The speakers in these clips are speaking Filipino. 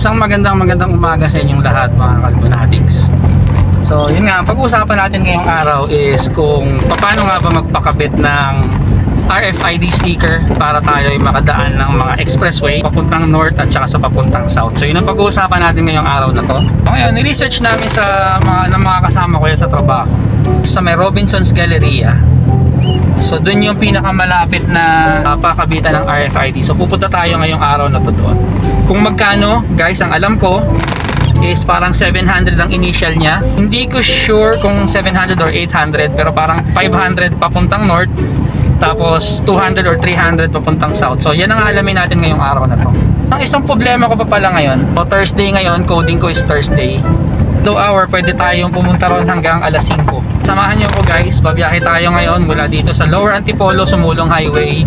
Isang magandang magandang umaga sa inyong lahat mga Kalbonatics. So yun nga, pag-uusapan natin ngayong araw is kung paano nga ba magpakabit ng RFID sticker para tayo ay makadaan ng mga expressway papuntang north at saka sa papuntang south. So yun ang pag-uusapan natin ngayong araw na to. Ngayon, ni-research namin sa mga, ng mga kasama ko yan sa trabaho sa may Robinson's Galleria. So doon yung pinakamalapit na uh, ng RFID. So pupunta tayo ngayong araw na to doon. Kung magkano, guys, ang alam ko is parang 700 ang initial niya. Hindi ko sure kung 700 or 800 pero parang 500 papuntang north tapos 200 or 300 papuntang south. So yan ang alamin natin ngayong araw na to. Ang isang problema ko pa pala ngayon, so Thursday ngayon, coding ko is Thursday. 2 hour, pwede tayong pumunta ron hanggang alas 5. Samahan niyo ako guys, babiyahe tayo ngayon mula dito sa Lower Antipolo, Sumulong Highway,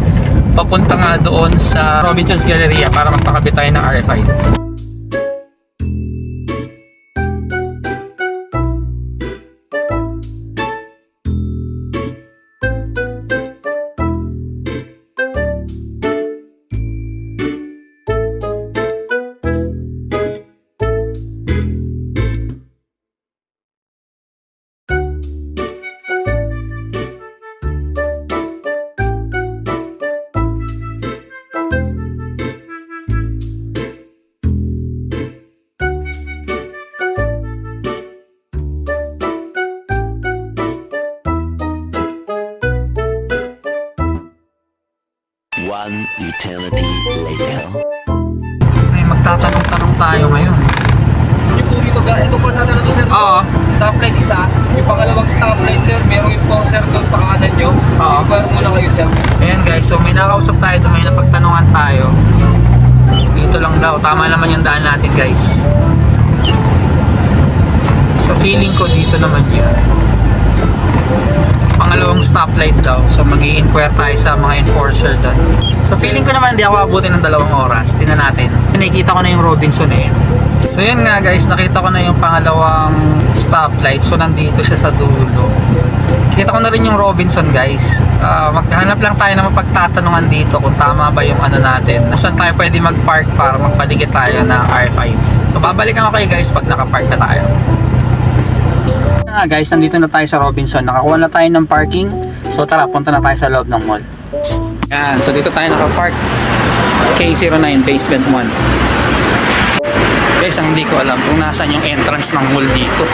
papunta nga doon sa Robinson's Galleria para magpakabit tayo ng RFID. One eternity later. May magtatanong-tanong tayo ngayon. Yung puri mag ito po sa talaga sir. Oo. Stoplight isa. Yung pangalawang stoplight sir, merong yung torser doon sa kanan nyo. Oo. Ibar muna kayo sir. Ayan guys, so may nakausap tayo ito, may napagtanungan tayo. Dito lang daw, tama naman yung daan natin guys. So feeling ko dito naman yun. Pangalawang stoplight daw, so mag inquire tayo sa mga enforcer doon. So feeling ko naman hindi ako abutin ng dalawang oras. Tingnan natin. Nakikita ko na yung Robinson eh. So yun nga guys, nakita ko na yung pangalawang stoplight. So nandito siya sa dulo. Kita ko na rin yung Robinson guys. Ah, maghanap lang tayo ng mapagtatanungan dito kung tama ba yung ano natin. Kung saan tayo pwede mag-park para magpaligid tayo ng RFID. So babalikan ko kayo guys pag nakapark na tayo. Ah, guys, nandito na tayo sa Robinson. Nakakuha na tayo ng parking. So tara, punta na tayo sa loob ng mall. Yan, so dito tayo nakapark. K09 basement 1. Guys, hindi ko alam kung nasaan yung entrance ng mall dito.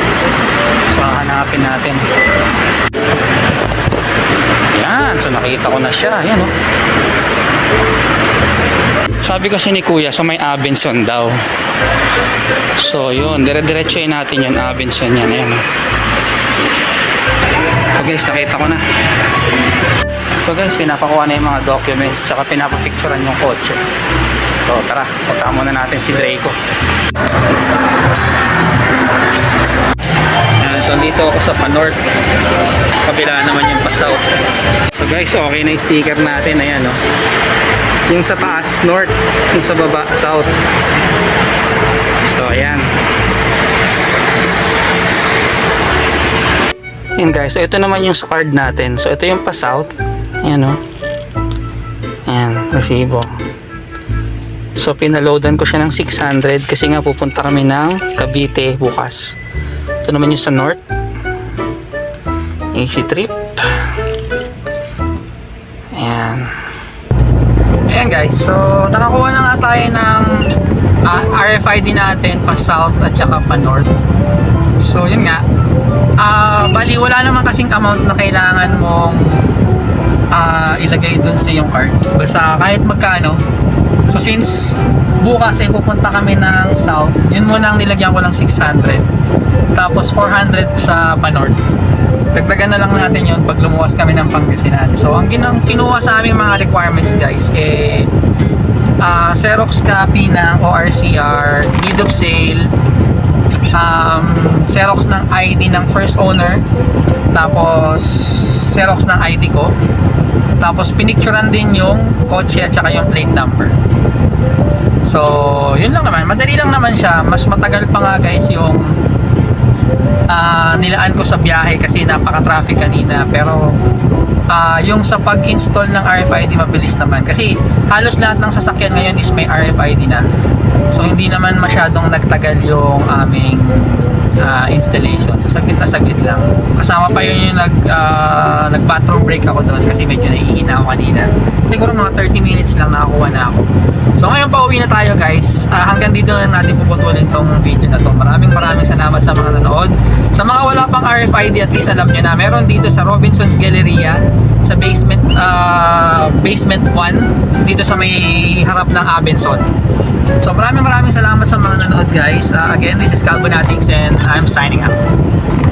So hanapin natin. Yan, so nakita ko na siya. Yan oh. Sabi kasi ni Kuya, sa may Abenson daw. So yun, dire-diretsoy natin yan, Abenson yan. Ayan. So guys, nakita ko na. So guys, pinapakuha na yung mga documents saka pinapapicturean yung kotse. So tara, punta muna natin si Draco. Yan, so dito ako sa pa-north. Kabila naman yung pa-south. So guys, okay na yung sticker natin. Ayan oh. Yung sa taas, north. Yung sa baba, south. So ayan. Yan guys, so ito naman yung card natin. So ito yung pa-south. Ayan o. Ayan, resibo. So pinaloadan ko siya ng 600 kasi nga pupunta kami ng Cavite bukas. Ito naman yung sa north. Easy trip. Ayan. Ayan guys, so nakakuha na nga tayo ng ah, RFID natin pa south at saka pa north. So yun nga, Ah, bali wala naman kasing amount na kailangan mong ah, ilagay dun sa yung card. Basta kahit magkano. So since bukas ay pupunta kami ng south, yun muna ang nilagyan ko ng 600. Tapos 400 sa Panord. Dagdagan na lang natin yun pag lumuwas kami ng Pangasinan. So ang ginang kinuha sa aming mga requirements guys eh ah, Xerox copy ng ORCR, deed of sale, um, Xerox ng ID ng first owner tapos Xerox ng ID ko tapos pinicturean din yung kotse at saka yung plate number. So yun lang naman. Madali lang naman siya. Mas matagal pa nga guys yung ah, nilaan ko sa biyahe kasi napaka traffic kanina pero Ah, yung sa pag-install ng RFID mabilis naman kasi halos lahat ng sasakyan ngayon is may RFID na. So hindi naman masyadong nagtagal yung aming ah, installation. So saglit na saglit lang. Kasama pa yun yung nag ah, nag bathroom break ako doon kasi medyo naiihina ako kanina. Siguro mga 30 minutes lang nakakuha na ako. So ngayon pa uwi na tayo guys. Ah, hanggang dito na natin puputulin tong video na to. Maraming maraming salamat sa mga nanood. Sa mga wala pang RFID at least alam nyo na meron dito sa Robinson's Galleria sa basement ah, basement 1 dito sa may harap ng Abenson. So maraming maraming salamat sa mga nanood guys. Ah, again, this is Calvin Atings and I'm signing out.